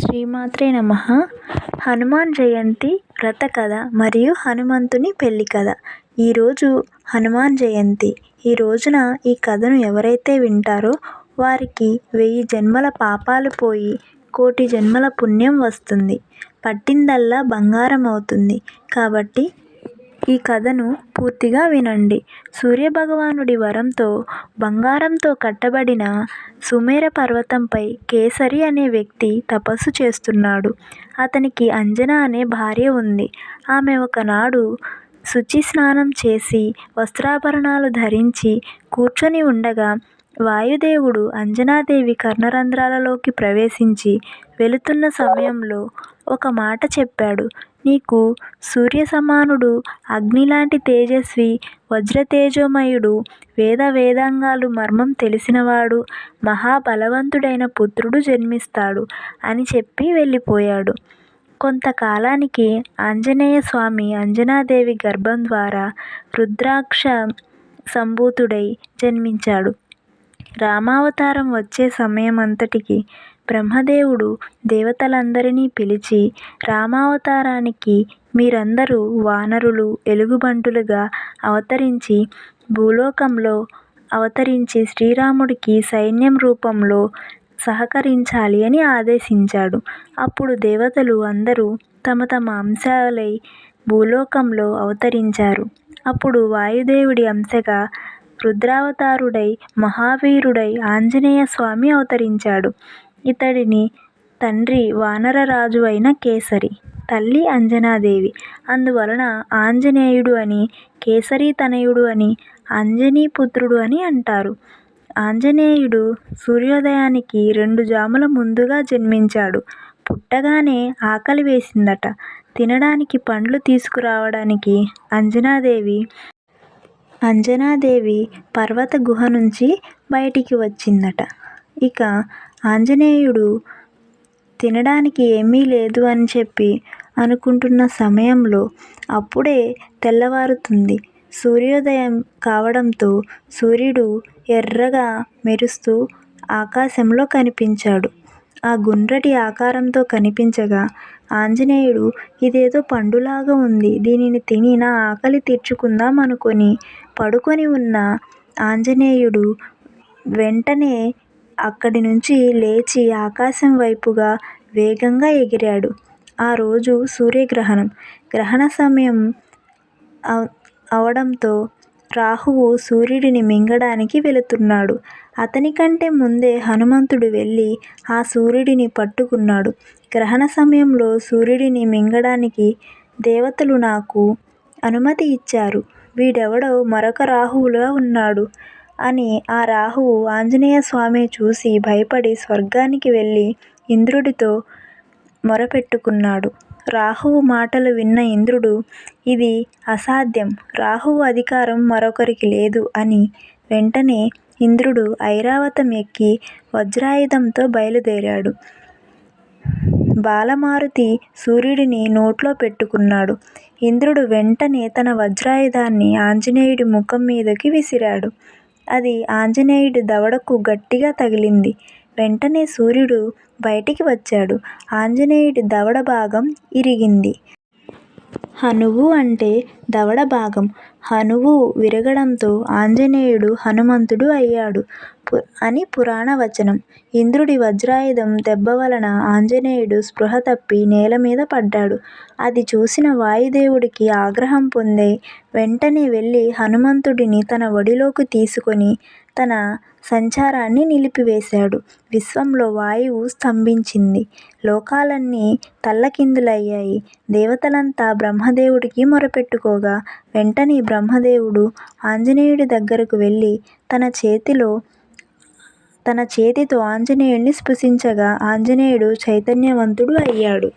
శ్రీమాత్రే నమ. హనుమాన్ జయంతి వ్రత కథ మరియు హనుమంతుని పెళ్ళి కథ. ఈరోజు హనుమాన్ జయంతి. ఈ రోజున ఈ కథను ఎవరైతే వింటారో వారికి వెయ్యి జన్మల పాపాలు పోయి కోటి జన్మల పుణ్యం వస్తుంది. పట్టిందల్లా బంగారం అవుతుంది. కాబట్టి ఈ కథను పూర్తిగా వినండి. సూర్యభగవానుడి వరంతో బంగారంతో కట్టబడిన సుమేర పర్వతంపై కేసరి అనే వ్యక్తి తపస్సు చేస్తున్నాడు. అతనికి అంజన అనే భార్య ఉంది. ఆమె ఒకనాడు శుచి స్నానం చేసి వస్త్రాభరణాలు ధరించి కూర్చొని ఉండగా వాయుదేవుడు అంజనాదేవి కర్ణరంధ్రాలలోకి ప్రవేశించి వెళుతున్న సమయంలో ఒక మాట చెప్పాడు. నీకు సూర్య సమానుడు అగ్నిలాంటి తేజస్వి వజ్రతేజోమయుడు వేద వేదాంగాలు మర్మం తెలిసినవాడు మహాబలవంతుడైన పుత్రుడు జన్మిస్తాడు అని చెప్పి వెళ్ళిపోయాడు. కొంతకాలానికి ఆంజనేయ స్వామి అంజనాదేవి గర్భం ద్వారా రుద్రాక్ష సంభూతుడై జన్మించాడు. రామావతారం వచ్చే సమయమంతటికి బ్రహ్మదేవుడు దేవతలందరినీ పిలిచి రామావతారానికి మీరందరూ వానరులు ఎలుగుబంటులుగా అవతరించి భూలోకంలో అవతరించి శ్రీరాముడికి సైన్యం రూపంలో సహకరించాలి అని ఆదేశించాడు. అప్పుడు దేవతలు అందరూ తమ తమ అంశాలై భూలోకంలో అవతరించారు. అప్పుడు వాయుదేవుడి అంశగా రుద్రావతారుడై మహావీరుడై ఆంజనేయ స్వామి అవతరించాడు. ఇతడిని తండ్రి వానరరాజు అయిన కేసరి తల్లి అంజనాదేవి. అందువలన ఆంజనేయుడు అని కేసరి తనయుడు అని అంజనీ పుత్రుడు అని అంటారు. ఆంజనేయుడు సూర్యోదయానికి రెండు జాముల ముందుగా జన్మించాడు. పుట్టగానే ఆకలి వేసిందట. తినడానికి పండ్లు తీసుకురావడానికి అంజనాదేవి అంజనాదేవి పర్వత గుహ నుంచి బయటికి వచ్చిందట. ఇక ఆంజనేయుడు తినడానికి ఏమీ లేదు అని చెప్పి అనుకుంటున్న సమయంలో అప్పుడే తెల్లవారుతుంది. సూర్యోదయం కావడంతో సూర్యుడు ఎర్రగా మెరుస్తూ ఆకాశంలో కనిపించాడు. ఆ గుండ్రటి ఆకారంతో కనిపించగా ఆంజనేయుడు ఇదేదో పండులాగా ఉంది. దీనిని తిని నా ఆకలి తీర్చుకుందాం అనుకొని పడుకొని ఉన్న ఆంజనేయుడు వెంటనే అక్కడి నుంచి లేచి ఆకాశం వైపుగా వేగంగా ఎగిరాడు. ఆ రోజు సూర్యగ్రహణం. గ్రహణ సమయం అవడంతో రాహువు సూర్యుడిని మింగడానికి వెళుతున్నాడు. అతని కంటే ముందే హనుమంతుడు వెళ్ళి ఆ సూర్యుడిని పట్టుకున్నాడు. గ్రహణ సమయంలో సూర్యుడిని మింగడానికి దేవతలు నాకు అనుమతి ఇచ్చారు. వీడెవడో మరొక రాహువులా ఉన్నాడు. అని ఆ రాహువు ఆంజనేయ స్వామి చూసి భయపడి స్వర్గానికి వెళ్ళి ఇంద్రుడితో మొరపెట్టుకున్నాడు. రాహువు మాటలు విన్న ఇంద్రుడు ఇది అసాధ్యం. రాహువు అధికారం మరొకరికి లేదు అని వెంటనే ఇంద్రుడు ఐరావతం ఎక్కి వజ్రాయుధంతో బయలుదేరాడు. బాలమారుతి సూర్యుడిని నోట్లో పెట్టుకున్నాడు. ఇంద్రుడు వెంటనే తన వజ్రాయుధాన్ని ఆంజనేయుడి ముఖం మీదకి విసిరాడు. అది ఆంజనేయుడి దవడకు గట్టిగా తగిలింది. వెంటనే సూర్యుడు బయటికి వచ్చాడు. ఆంజనేయుడి దవడ భాగం ఇరిగింది. హనువు అంటే దవడ భాగం. హనువు విరగడంతో ఆంజనేయుడు హనుమంతుడు అయ్యాడు అని పురాణ వచనం. ఇంద్రుడి వజ్రాయుధం దెబ్బ వలన ఆంజనేయుడు స్పృహ తప్పి నేల మీద పడ్డాడు. అది చూసిన వాయుదేవుడికి ఆగ్రహం పొంది వెంటనే వెళ్ళి హనుమంతుడిని తన ఒడిలోకి తీసుకొని తన సంచారాన్ని నిలిపివేశాడు. విశ్వంలో వాయువు స్తంభించింది. లోకాలన్నీ తల్లకిందులయ్యాయి. దేవతలంతా బ్రహ్మదేవుడికి మొరపెట్టుకోగా వెంటనే బ్రహ్మదేవుడు ఆంజనేయుడి దగ్గరకు వెళ్ళి తన చేతిలో తన చేతితో ఆంజనేయుడిని స్పృశించగా ఆంజనేయుడు చైతన్యవంతుడు అయ్యాడు.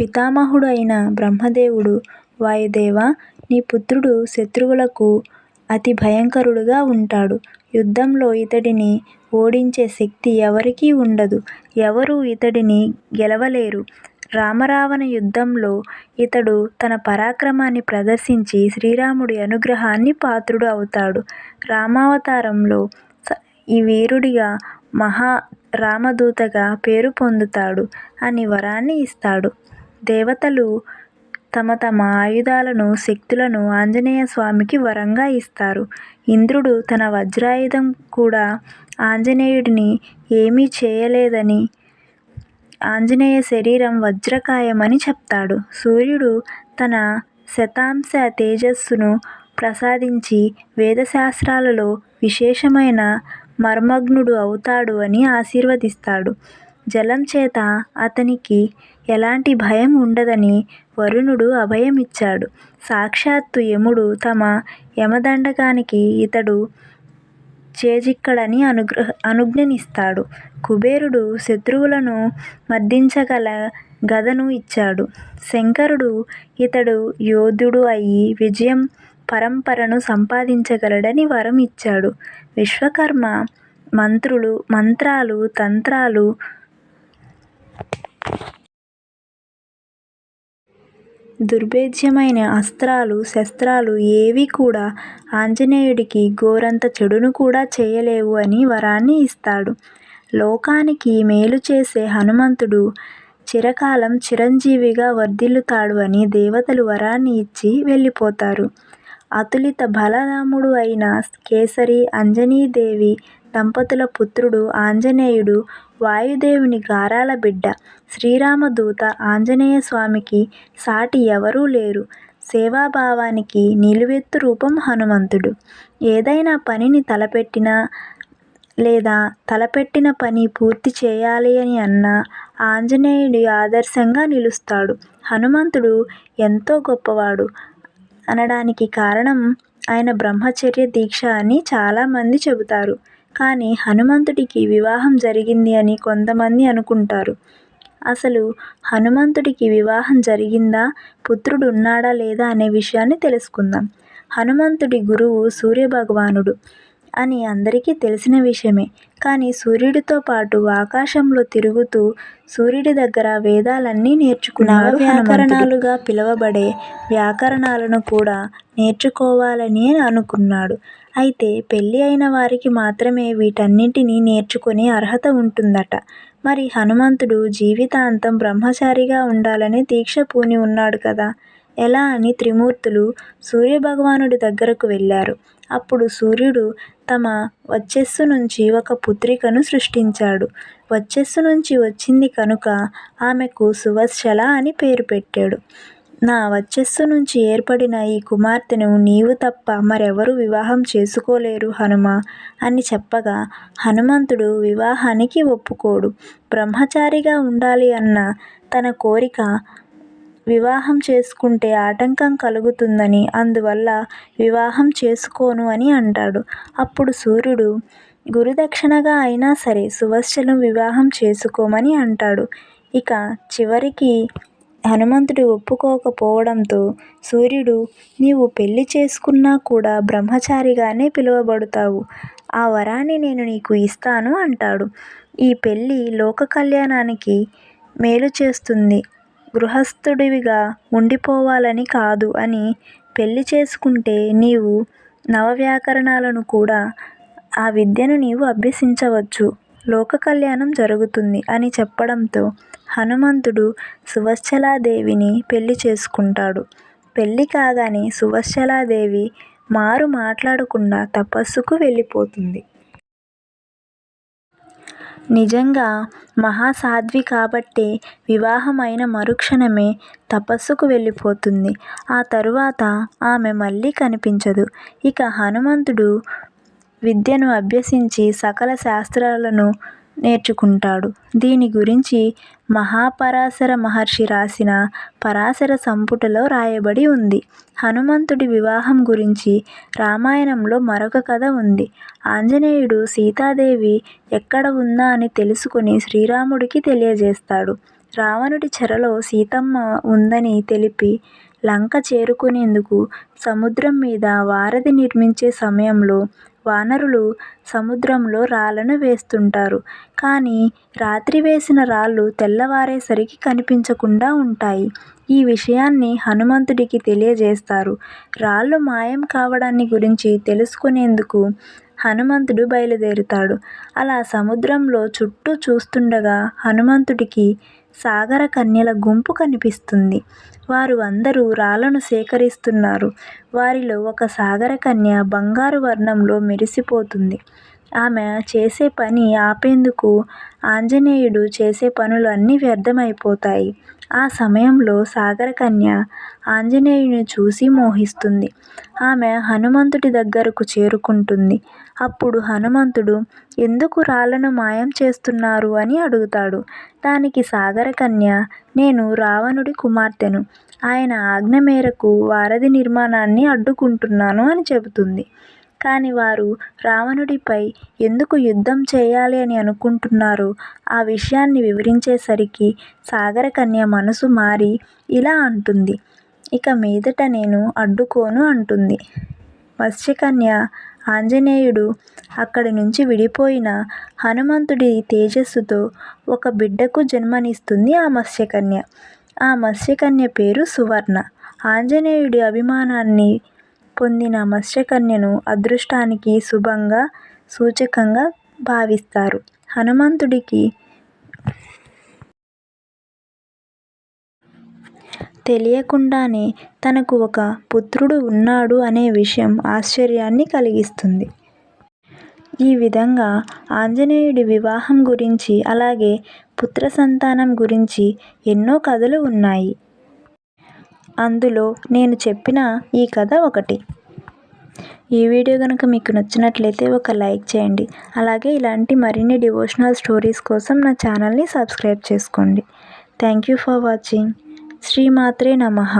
పితామహుడు అయిన బ్రహ్మదేవుడు వాయుదేవా నీ పుత్రుడు శత్రువులకు అతి భయంకరుడుగా ఉంటాడు. యుద్ధంలో ఇతడిని ఓడించే శక్తి ఎవరికీ ఉండదు. ఎవరూ ఇతడిని గెలవలేరు. రామరావణ యుద్ధంలో ఇతడు తన పరాక్రమాన్ని ప్రదర్శించి శ్రీరాముడి అనుగ్రహానికి పాత్రుడు అవుతాడు. రామావతారంలో ఈ వీరుడిగా మహా రామదూతగా పేరు పొందుతాడు అని వరాన్ని ఇస్తాడు. దేవతలు తమ తమ ఆయుధాలను శక్తులను ఆంజనేయ స్వామికి వరంగా ఇస్తారు. ఇంద్రుడు తన వజ్రాయుధం కూడా ఆంజనేయుడిని ఏమీ చేయలేదని ఆంజనేయ శరీరం వజ్రకాయమని చెప్తాడు. సూర్యుడు తన శతాంశ తేజస్సును ప్రసాదించి వేదశాస్త్రాలలో విశేషమైన మర్మగ్నుడు అవుతాడు అని ఆశీర్వదిస్తాడు. జలం చేత అతనికి ఎలాంటి భయం ఉండదని వరుణుడు అభయమిచ్చాడు. సాక్షాత్తు యముడు తమ యమదండకానికి ఇతడు చేజిక్కడని అనుగ్రహ అనుజ్ఞనిస్తాడు. కుబేరుడు శత్రువులను మర్దించగల గదను ఇచ్చాడు. శంకరుడు ఇతడు యోధుడు అయి విజయం పరంపరను సంపాదించగలడని వరం ఇచ్చాడు. విశ్వకర్మ మంత్రులు మంత్రాలు తంత్రాలు దుర్భేద్యమైన అస్త్రాలు శస్త్రాలు ఏవీ కూడా ఆంజనేయుడికి గోరంత చెడును కూడా చేయలేవు అని వరాన్ని ఇస్తాడు. లోకానికి మేలు చేసే హనుమంతుడు చిరకాలం చిరంజీవిగా వర్ధిల్లుతాడు అని దేవతలు వరాన్ని ఇచ్చి వెళ్ళిపోతారు. అతులిత బలరాముడు అయిన కేసరి అంజనీదేవి దంపతుల పుత్రుడు ఆంజనేయుడు వాయుదేవుని గారాల బిడ్డ. శ్రీరామదూత ఆంజనేయ స్వామికి సాటి ఎవరూ లేరు. సేవాభావానికి నిలువెత్తు రూపం హనుమంతుడు. ఏదైనా పనిని తలపెట్టినా లేదా తలపెట్టిన పని పూర్తి చేయాలి అని అన్నా ఆంజనేయుడి ఆదర్శంగా నిలుస్తాడు. హనుమంతుడు ఎంతో గొప్పవాడు. అనడానికి కారణం ఆయన బ్రహ్మచర్య దీక్ష అని చాలామంది చెబుతారు. కానీ హనుమంతుడికి వివాహం జరిగింది అని కొంతమంది అనుకుంటారు. అసలు హనుమంతుడికి వివాహం జరిగిందా? పుత్రుడు ఉన్నాడా లేదా అనే విషయాన్ని తెలుసుకుందాం. హనుమంతుడి గురువు సూర్యభగవానుడు అని అందరికీ తెలిసిన విషయమే. కానీ సూర్యుడితో పాటు ఆకాశంలో తిరుగుతూ సూర్యుడి దగ్గర వేదాలన్నీ నేర్చుకున్నాడు వ్యాకరణాలుగా పిలువబడే వ్యాకరణాలను కూడా నేర్చుకోవాలని అనుకున్నాడు. అయితే పెళ్ళి అయిన వారికి మాత్రమే వీటన్నింటినీ నేర్చుకునే అర్హత ఉంటుందట. మరి హనుమంతుడు జీవితాంతం బ్రహ్మచారిగా ఉండాలని దీక్ష పూని ఉన్నాడు కదా? ఎలా అని త్రిమూర్తులు సూర్యభగవానుడి దగ్గరకు వెళ్ళారు. అప్పుడు సూర్యుడు తమ వచ్చస్సు నుంచి ఒక పుత్రికను సృష్టించాడు. వచ్చస్సు నుంచి వచ్చింది కనుక ఆమెకు సువత్సల అని పేరు పెట్టాడు. నా వచ్చస్సు నుంచి ఏర్పడిన ఈ కుమార్తెను నీవు తప్ప మరెవరూ వివాహం చేసుకోలేరు హనుమ అని చెప్పగా హనుమంతుడు వివాహానికి ఒప్పుకోడు. బ్రహ్మచారిగా ఉండాలి అన్న తన కోరిక వివాహం చేసుకుంటే ఆటంకం కలుగుతుందని అందువల్ల వివాహం చేసుకోను అని అంటాడు. అప్పుడు సూర్యుడు గురుదక్షిణగా అయినా సరే సువశ్చలం వివాహం చేసుకోమని అంటాడు. ఇక చివరికి హనుమంతుడు ఒప్పుకోకపోవడంతో సూర్యుడు నీవు పెళ్ళి చేసుకున్నా కూడా బ్రహ్మచారిగానే పిలువబడతావు. ఆ వరాన్ని నేను నీకు ఇస్తాను అంటాడు. ఈ పెళ్ళి లోక కళ్యాణానికి మేలు చేస్తుంది. గృహస్థుడివిగా ఉండిపోవాలని కాదు అని పెళ్ళి చేసుకుంటే నీవు నవవ్యాకరణాలను కూడా ఆ విద్యను నీవు అభ్యసించవచ్చు. లోక కళ్యాణం జరుగుతుంది అని చెప్పడంతో హనుమంతుడు సువత్సలాదేవిని పెళ్ళి చేసుకుంటాడు. పెళ్ళి కాగానే సువత్సలాదేవి మారు మాట్లాడకుండా తపస్సుకు వెళ్ళిపోతుంది. నిజంగా మహాసాధ్వి కాబట్టే వివాహం అయిన మరుక్షణమే తపస్సుకు వెళ్ళిపోతుంది. ఆ తరువాత ఆమె మళ్ళీ కనిపించదు. ఇక హనుమంతుడు విద్యను అభ్యసించి సకల శాస్త్రాలను నేర్చుకుంటాడు. దీని గురించి మహాపరాశర మహర్షి రాసిన పరాశర సంపుటలో రాయబడి ఉంది. హనుమంతుడి వివాహం గురించి రామాయణంలో మరొక కథ ఉంది. ఆంజనేయుడు సీతాదేవి ఎక్కడ ఉందా అని తెలుసుకుని శ్రీరాముడికి తెలియజేస్తాడు. రావణుడి చెరలో సీతమ్మ ఉందని తెలిపి లంక చేరుకునేందుకు సముద్రం మీద వారధి నిర్మించే సమయంలో వానరులు సముద్రంలో రాళ్ళను వేస్తుంటారు. కానీ రాత్రి వేసిన రాళ్ళు తెల్లవారేసరికి కనిపించకుండా ఉంటాయి. ఈ విషయాన్ని హనుమంతుడికి తెలియజేస్తారు. రాళ్ళు మాయం కావడాన్ని గురించి తెలుసుకునేందుకు హనుమంతుడు బయలుదేరుతాడు. అలా సముద్రంలో చుట్టూ చూస్తుండగా హనుమంతుడికి సాగర కన్యల గుంపు కనిపిస్తుంది. వారు అందరూ రాళ్ళను సేకరిస్తున్నారు. వారిలో ఒక సాగర కన్య బంగారు వర్ణంలో మెరిసిపోతుంది. ఆమె చేసే పని ఆపేందుకు ఆంజనేయుడు చేసే పనులు అన్నీ వ్యర్థమైపోతాయి. ఆ సమయంలో సాగర కన్య ఆంజనేయుని చూసి మోహిస్తుంది. ఆమె హనుమంతుడి దగ్గరకు చేరుకుంటుంది. అప్పుడు హనుమంతుడు ఎందుకు రాళ్ళను మాయం చేస్తున్నారు? అని అడుగుతాడు. దానికి సాగర కన్య నేను రావణుడి కుమార్తెను. ఆయన ఆజ్ఞ మేరకు వారధి నిర్మాణాన్ని అడ్డుకుంటున్నాను అని చెబుతుంది. కాని వారు రావణుడిపై ఎందుకు యుద్ధం చేయాలి అని అనుకుంటున్నారో ఆ విషయాన్ని వివరించేసరికి సాగర కన్య మనసు మారి ఇలా అంటుంది. ఇక మీదట నేను అడ్డుకోను అంటుంది. మత్స్యకన్య ఆంజనేయుడు అక్కడి నుంచి విడిపోయిన హనుమంతుడి తేజస్సుతో ఒక బిడ్డకు జన్మనిస్తుంది ఆ మత్స్యకన్య. ఆ మత్స్యకన్య పేరు సువర్ణ. ఆంజనేయుడి అభిమానాన్ని పొందిన మత్స్యకన్యను అదృష్టానికి శుభంగా సూచకంగా భావిస్తారు. హనుమంతుడికి తెలియకుండానే తనకు ఒక పుత్రుడు ఉన్నాడు అనే విషయం ఆశ్చర్యాన్ని కలిగిస్తుంది. ఈ విధంగా ఆంజనేయుడి వివాహం గురించి అలాగే పుత్ర సంతానం గురించి ఎన్నో కథలు ఉన్నాయి. అందులో నేను చెప్పిన ఈ కథ ఒకటి. ఈ వీడియో కనుక మీకు నచ్చినట్లయితే ఒక లైక్ చేయండి. అలాగే ఇలాంటి మరిన్ని డివోషనల్ స్టోరీస్ కోసం నా ఛానల్ని సబ్స్క్రైబ్ చేసుకోండి. Thank you for watching. శ్రీమాత్రే నమః.